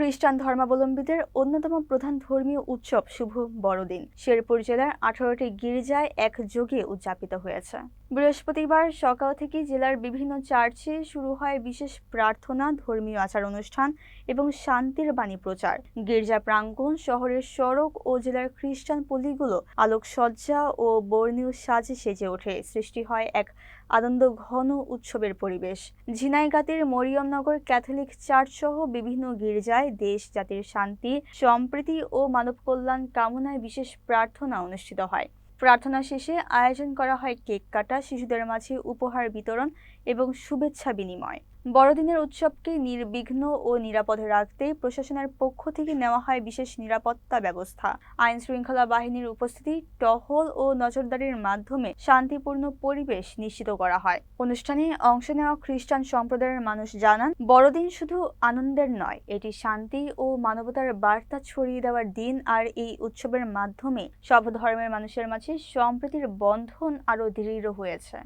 খ্রিস্টান ধর্মাবলম্বীদের অন্যতম প্রধান ধর্মীয় উৎসব শুভ বড়দিন। শেরপুর জেলার আঠারোটি গির্জায় একযোগে উদযাপিত হয়েছে। বৃহস্পতিবার সকাল থেকে জেলার বিভিন্ন চার্চে শুরু হয় বিশেষ প্রার্থনা, ধর্মীয় আচার অনুষ্ঠান এবং শান্তির বাণী প্রচার। গির্জা প্রাঙ্গণ, শহরের সড়ক ও জেলার খ্রিস্টান পল্লীগুলো আলোকসজ্জা ও বর্ণীয় সাজে সেজে ওঠে। সৃষ্টি হয় এক আনন্দ ঘন উৎসবের পরিবেশ। ঝিনাইগাতির মরিয়মনগর ক্যাথলিক চার্চ সহ বিভিন্ন গির্জায় দেশ, জাতির শান্তি, সম্প্রীতি ও মানব কল্যাণ কামনায় বিশেষ প্রার্থনা অনুষ্ঠিত হয়। প্রার্থনা শেষে আয়োজন করা হয় কেক কাটা, শিশুদের মাঝে উপহার বিতরণ এবং শুভেচ্ছা বিনিময়। বড়দিনের উৎসবকে নির্বিঘ্ন ও নিরাপদে রাখতে প্রশাসনের পক্ষ থেকে নেওয়া হয় বিশেষ নিরাপত্তা ব্যবস্থা। আইন শৃঙ্খলা বাহিনীর উপস্থিতি, টহল ও নজরদারির মাধ্যমে শান্তিপূর্ণ পরিবেশ নিশ্চিত করা হয়। অনুষ্ঠানে অংশ নেওয়া খ্রিস্টান সম্প্রদায়ের মানুষ জানান, বড়দিন শুধু আনন্দের নয়, এটি শান্তি ও মানবতার বার্তা ছড়িয়ে দেওয়ার দিন আর এই উৎসবের মাধ্যমে সব ধর্মের মানুষের মাঝে সম্প্রীতির বন্ধন আরও দৃঢ় হয়েছে।